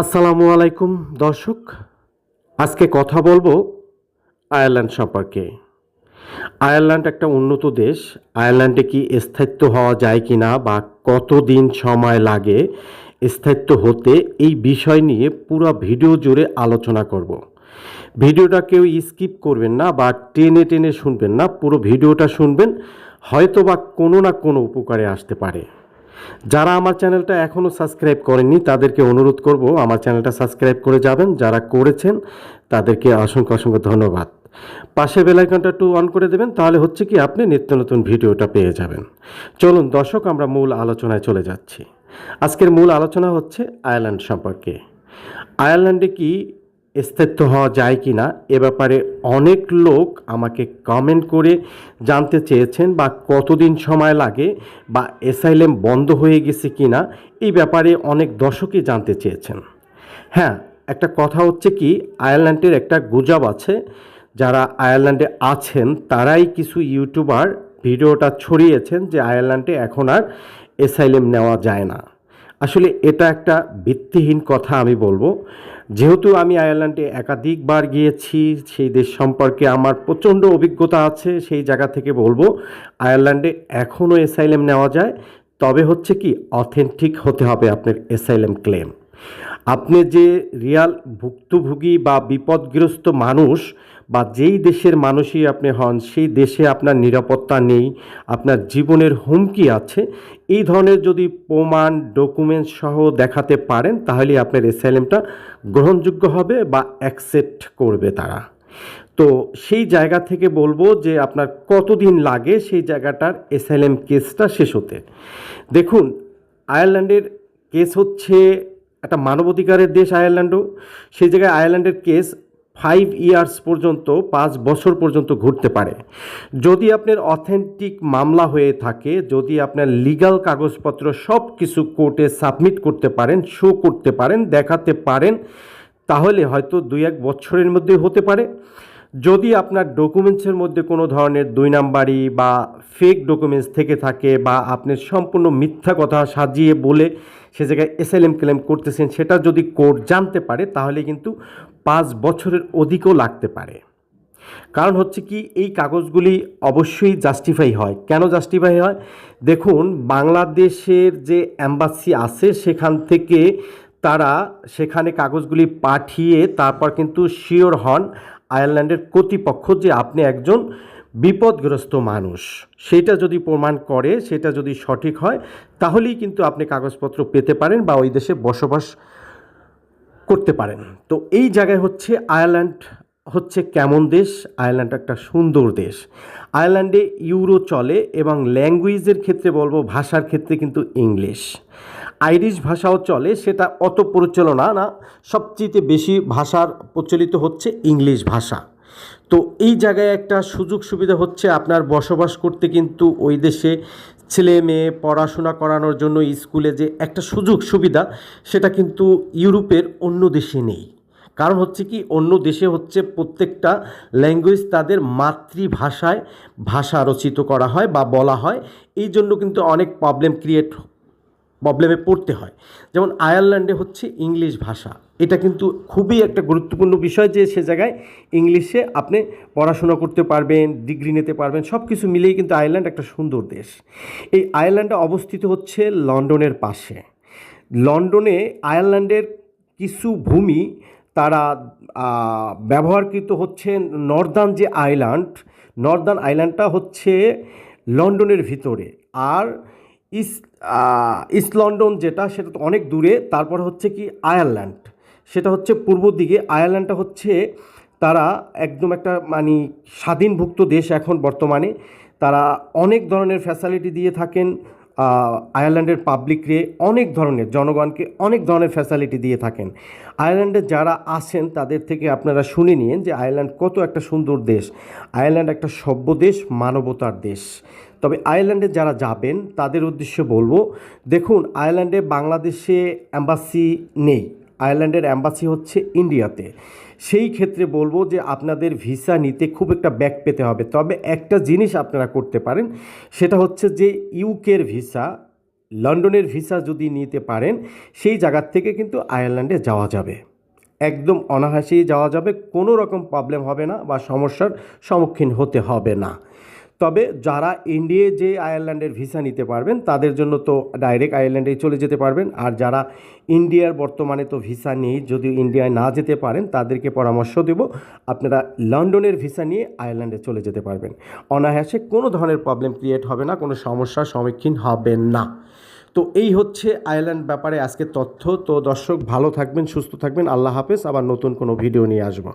আসসালামু আলাইকুম, দর্শক। আজকে কথা বলব আয়ারল্যান্ড সম্পর্কে। আয়ারল্যান্ড একটা উন্নত দেশ। আয়ারল্যান্ডে কি স্থায়িত্ব হওয়া যায় কি না বা কতদিন সময় লাগে স্থায়িত্ব হতে, এই বিষয় নিয়ে পুরো ভিডিও জুড়ে আলোচনা করব। ভিডিওটা কেউ স্কিপ করবেন না বা টেনে টেনে শুনবেন না, পুরো ভিডিওটা শুনবেন হয়তো বা কোনো না কোনো উপকারে আসতে পারে। যারা আমার চ্যানেলটা এখনও সাবস্ক্রাইব করেননি, তাদেরকে অনুরোধ করব আমার চ্যানেলটা সাবস্ক্রাইব করে যাবেন। যারা করেছেন, তাদেরকে অসংখ্য অসংখ্য ধন্যবাদ। পাশে বেলাইকনটা একটু অন করে দেবেন, তাহলে হচ্ছে কি আপনি নিত্য নতুন ভিডিওটা পেয়ে যাবেন। চলুন দর্শক, আমরা মূল আলোচনায় চলে যাচ্ছি। আজকের মূল আলোচনা হচ্ছে আয়ারল্যান্ড সম্পর্কে। আয়ারল্যান্ডে কি স্থায়িত্ব হওয়া যায় কি না এ ব্যাপারে অনেক লোক আমাকে কমেন্ট করে জানতে চেয়েছেন বা কতদিন সময় লাগে বা এসাইলেম বন্ধ হয়ে গেছে কি না এই ব্যাপারে অনেক দর্শকই জানতে চেয়েছেন। হ্যাঁ একটা কথা হচ্ছে কি, আয়ারল্যান্ডের একটা গুজব আছে, যারা আয়ারল্যান্ডে আছেন তারাই কিছু ইউটিউবার ভিডিওটা ছড়িয়েছেন যে আয়ারল্যান্ডে এখন আর এসাইলেম নেওয়া যায় না। আসলে এটা একটা ভিত্তিহীন কথা আমি বলব। যেহেতু আমি আয়ারল্যান্ডে একাধিকবার গিয়েছি, সেই দেশ সম্পর্কে আমার প্রচণ্ড অভিজ্ঞতা আছে, সেই জায়গা থেকে বলব। আয়ারল্যান্ডে এখনও এসাইলেম নেওয়া যায়। তবে হচ্ছে কি অথেন্টিক হতে হবে আপনার এসাইলেম ক্লেম আপনি যে রিয়াল ভুক্তভোগী বা বিপদগ্রস্ত মানুষ বা যেই দেশের মানুষই আপনি হন, সেই দেশে আপনার নিরাপত্তা নেই, আপনার জীবনের হুমকি আছে, এই ধরনের যদি প্রমাণ, ডকুমেন্টস সহ দেখাতে পারেন, তাহলে আপনার এসাইলেমটা গ্রহণযোগ্য হবে বা অ্যাকসেপ্ট করবে তারা। তো সেই জায়গা থেকে বলব যে আপনার কতদিন লাগে সেই জায়গাটার এসএলএম কেসটা শেষ হতে। দেখুন, আয়ারল্যান্ডের কেস হচ্ছে একটা মানবাধিকারের দেশ আয়ারল্যান্ডও। সেই জায়গায় আয়ারল্যান্ডের কেস ফাইভ ইয়ার্স পর্যন্ত, পাঁচ বছর পর্যন্ত ঘুরতে পারে। যদি আপনার অথেন্টিক মামলা হয়ে থাকে, যদি আপনার লিগাল কাগজপত্র সব কিছু কোর্টে সাবমিট করতে পারেন শো করতে পারেন, দেখাতে পারেন, তাহলে হয়তো দুই এক বছরের মধ্যে হতে পারে। যদি আপনার ডকুমেন্টসের মধ্যে কোনো ধরনের দুই নাম্বারি বা ফেক ডকুমেন্টস থেকে থাকে বা আপনি সম্পূর্ণ মিথ্যা কথা সাজিয়ে বলে সে জায়গায় এসএলএম ক্লেম করতেছেন, সেটা যদি কোর্ট জানতে পারে, তাহলে কিন্তু পাঁচ বছরের অধিকও লাগতে পারে। কারণ হচ্ছে কি, এই কাগজগুলি অবশ্যই জাস্টিফাই হয়। কেন জাস্টিফাই হয়? দেখুন, বাংলাদেশের যে অ্যাম্বাসি আছে, সেখান থেকে তারা সেখানে কাগজগুলি পাঠিয়ে তারপর কিন্তু শিওর হন আয়ারল্যান্ডের কর্তৃপক্ষ যে আপনি একজন বিপদগ্রস্ত মানুষ। সেটা যদি প্রমাণ করে, সেটা যদি সঠিক হয়, তাহলেই কিন্তু আপনি কাগজপত্র পেতে পারেন বা ওই দেশে বসবাস করতে পারেন। তো এই জায়গায় হচ্ছে আয়ারল্যান্ড হচ্ছে কেমন দেশ? আয়ারল্যান্ড একটা সুন্দর দেশ। আয়ারল্যান্ডে ইউরো চলে এবং ল্যাঙ্গুয়েজের ক্ষেত্রে বলব ভাষার ক্ষেত্রে কিন্তু ইংলিশ। আইরিশ ভাষাও চলে, সেটা অত প্রচলনা না, সবচেয়ে বেশি ভাষার প্রচলিত হচ্ছে ইংলিশ ভাষা। তো এই জায়গায় একটা সুযোগ সুবিধা হচ্ছে আপনার বসবাস করতে কিন্তু ওই দেশে ছেলে মেয়ে পড়াশোনা করানোর জন্য স্কুলে যে একটা সুযোগ সুবিধা, সেটা কিন্তু ইউরোপের অন্য দেশে নেই। কারণ হচ্ছে কি, অন্য দেশে হচ্ছে প্রত্যেকটা ল্যাঙ্গুয়েজ তাদের মাতৃভাষায় ভাষা রচিত করা হয় বা বলা হয়। এই জন্য কিন্তু অনেক প্রবলেম ক্রিয়েট প্রবলেমে পড়তে হয়। যেমন আয়ারল্যান্ডে হচ্ছে ইংলিশ ভাষা। এটা কিন্তু খুবই একটা গুরুত্বপূর্ণ বিষয় যে সে জায়গায় ইংলিশে আপনি পড়াশোনা করতে পারবেন ডিগ্রি নিতে পারবেন সব কিছু মিলিয়ে কিন্তু আয়ারল্যান্ড একটা সুন্দর দেশ। এই আয়ারল্যান্ডে অবস্থিত হচ্ছে লন্ডনের পাশে। লন্ডনে আয়ারল্যান্ডের কিছু ভূমি তারা ব্যবহারকৃত হচ্ছে নর্দার্ন যে আইল্যান্ড, নর্দার্ন আইল্যান্ডটা হচ্ছে লন্ডনের ভিতরে। আর ইস্ট ইস্ট লন্ডন যেটা, সেটা তো অনেক দূরে, তারপর হচ্ছে কি আয়ারল্যান্ড। সেটা হচ্ছে পূর্ব দিকে, আয়ারল্যান্ডটা হচ্ছে তারা একদম একটা মানে স্বাধীনভুক্ত দেশ এখন বর্তমানে। তারা অনেক ধরনের ফ্যাসিলিটি দিয়ে থাকেন আয়ারল্যান্ডের পাবলিকরে অনেক ধরনের, জনগণকে অনেক ধরনের ফ্যাসিলিটি দিয়ে থাকেন। আয়ারল্যান্ডে যারা আছেন, তাদের থেকে আপনারা শুনে নিন যে আয়ারল্যান্ড কত একটা সুন্দর দেশ। আয়ারল্যান্ড একটা সভ্য দেশ, মানবতার দেশ। তবে আয়ারল্যান্ডে যারা যাবেন, তাদের উদ্দেশ্যে বলব, দেখুন, আয়ারল্যান্ডে বাংলাদেশে অ্যাম্বাসি নেই। আয়ারল্যান্ডের অ্যাম্বাসি হচ্ছে ইন্ডিয়াতে। সেই ক্ষেত্রে বলব যে আপনাদের ভিসা নিতে খুব একটা ব্যাক পেতে হবে। তবে একটা জিনিস আপনারা করতে পারেন, সেটা হচ্ছে যে ইউকের ভিসা, লন্ডনের ভিসা যদি নিতে পারেন, সেই জায়গার থেকে কিন্তু আয়ারল্যান্ডে যাওয়া যাবে। একদম অনায়াসেই যাওয়া যাবে, কোনো রকম প্রবলেম হবে না বা সমস্যার সম্মুখীন হতে হবে না। তবে যারা ইন্ডিয়ে যে আয়ারল্যান্ডের ভিসা নিতে পারবেন, তাদের জন্য তো ডাইরেক্ট আয়ারল্যান্ডে চলে যেতে পারবেন। আর যারা ইন্ডিয়ার বর্তমানে তো ভিসা নেই যদি ইন্ডিয়ায় না যেতে পারেন, তাদেরকে পরামর্শ দেব, আপনারা লন্ডনের ভিসা নিয়ে আয়ারল্যান্ডে চলে যেতে পারবেন। অনায়াসে কোনো ধরনের প্রবলেম ক্রিয়েট হবে না, কোনো সমস্যার সম্মুখীন হবেন না। তো এই হচ্ছে আয়ারল্যান্ড ব্যাপারে আজকে তথ্য। তো দর্শক, ভালো থাকবেন, সুস্থ থাকবেন। আল্লাহ হাফেজ। আবার নতুন কোনো ভিডিও নিয়ে আসব।